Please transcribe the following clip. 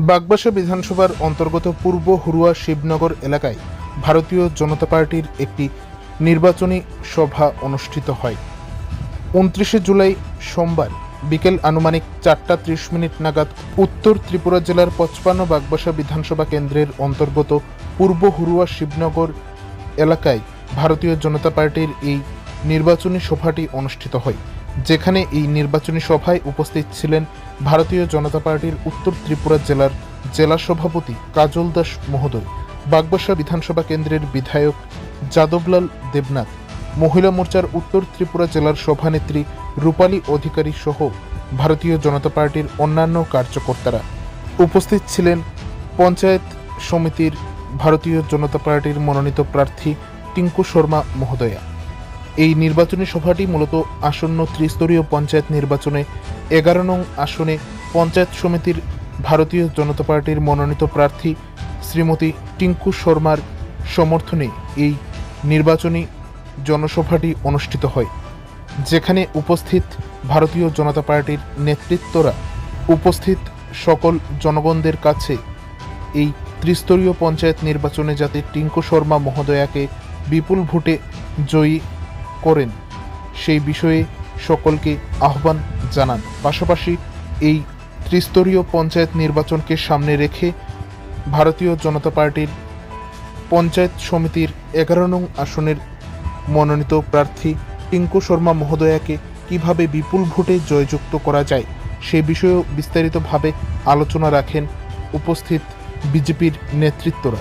বাগবাসা বিধানসভার অন্তর্গত পূর্ব হুরুয়া শিবনগর এলাকায় ভারতীয় জনতা পার্টির একটি নির্বাচনী সভা অনুষ্ঠিত হয়। উনত্রিশে জুলাই সোমবার বিকেল আনুমানিক চারটা ত্রিশ মিনিট নাগাদ উত্তর ত্রিপুরা জেলার পঁচপান্ন বাগবাসা বিধানসভা কেন্দ্রের অন্তর্গত পূর্ব হুরুয়া শিবনগর এলাকায় ভারতীয় জনতা পার্টির এই নির্বাচনী সভাটি অনুষ্ঠিত হয়। যেখানে এই নির্বাচনী সভায় উপস্থিত ছিলেন ভারতীয় জনতা পার্টির উত্তর ত্রিপুরা জেলার জেলা সভাপতি কাজল দাস মহোদয়, বাগবাসা বিধানসভা কেন্দ্রের বিধায়ক যাদবলাল দেবনাথ, মহিলা মোর্চার উত্তর ত্রিপুরা জেলার সভানেত্রী রূপালী অধিকারী সহ ভারতীয় জনতা পার্টির অন্যান্য কার্যকর্তারা। উপস্থিত ছিলেন পঞ্চায়েত সমিতির ভারতীয় জনতা পার্টির মনোনীত প্রার্থী টিঙ্কু শর্মা মহোদয়া। এই নির্বাচনী সভাটি মূলত আসন্ন ত্রিস্তরীয় পঞ্চায়েত নির্বাচনে এগারো নং আসনে পঞ্চায়েত সমিতির ভারতীয় জনতা পার্টির মনোনীত প্রার্থী শ্রীমতী টিঙ্কু শর্মার সমর্থনে এই নির্বাচনী জনসভাটি অনুষ্ঠিত হয়, যেখানে উপস্থিত ভারতীয় জনতা পার্টির নেতৃত্বরা উপস্থিত সকল জনগণদের কাছে এই ত্রিস্তরীয় পঞ্চায়েত নির্বাচনে যাতে টিঙ্কু শর্মা মহোদয়াকে বিপুল ভোটে জয়ী করেন। সেই বিষয়ে সকলকে আহ্বান জানান। পাশাপাশি এই ত্রিস্তরীয় পঞ্চায়েত নির্বাচনকে সামনে রেখে ভারতীয় জনতা পার্টির পঞ্চায়েত সমিতির এগারো নং আসনের মনোনীত প্রার্থী টিঙ্কু শর্মা মহোদয়াকে কীভাবে বিপুল ভোটে জয়যুক্ত করা যায়, সে বিষয়েও বিস্তারিতভাবে আলোচনা রাখেন উপস্থিত বিজেপির নেতৃত্বরা।